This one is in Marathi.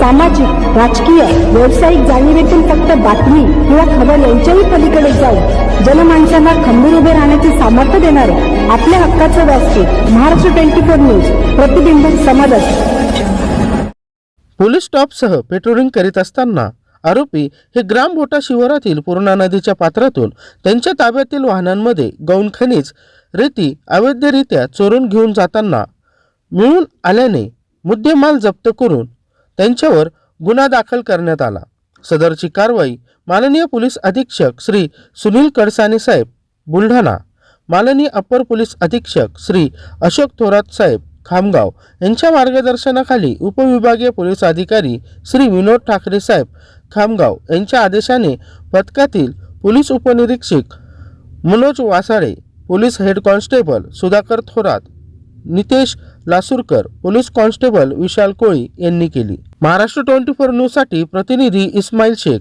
सामाजिक राजकीय व्यावसायिक जाणीवेतून फक्त बातमी किंवा खबर यांच्याही पलीकडे जाऊन जनमानसांना खंबीर उभे राहण्याचे सामर्थ्य देणारे आपल्या हक्काचं व्यासपीठ महाराष्ट्र ट्वेंटी फोर न्यूज प्रतिबिंब समाजाचे पोलीस स्टॉपसह पेट्रोलिंग करीत असताना आरोपी हे ग्राम बोटा शिवारातील पूर्णा नदीच्या पात्रातून त्यांच्या ताब्यातील वाहनांमध्ये गौण खनिज रेती अवैधरित्या चोरून घेऊन जाताना मिळून आल्याने मुद्देमाल जप्त करून त्यांच्यावर गुन्हा दाखल करण्यात आला. सदरची कारवाई माननीय पोलीस अधीक्षक श्री सुनील कडसाने साहेब बुलढाणा माननीय अप्पर पोलीस अधीक्षक श्री अशोक थोरात साहेब खामगाव यांच्या मार्गदर्शनाखाली उपविभागीय पोलीस अधिकारी श्री विनोद ठाकरे साहेब खामगाव यांच्या आदेशाने पथकातील पोलीस उपनिरीक्षक Manoj Vasade police head constable Sudhakar Thorat Nitesh Lasurkar police constable Vishal Koli यांनी केली. महाराष्ट्र ट्वेंटी फोर न्यूजसाठी प्रतिनिधी इस्माईल शेख.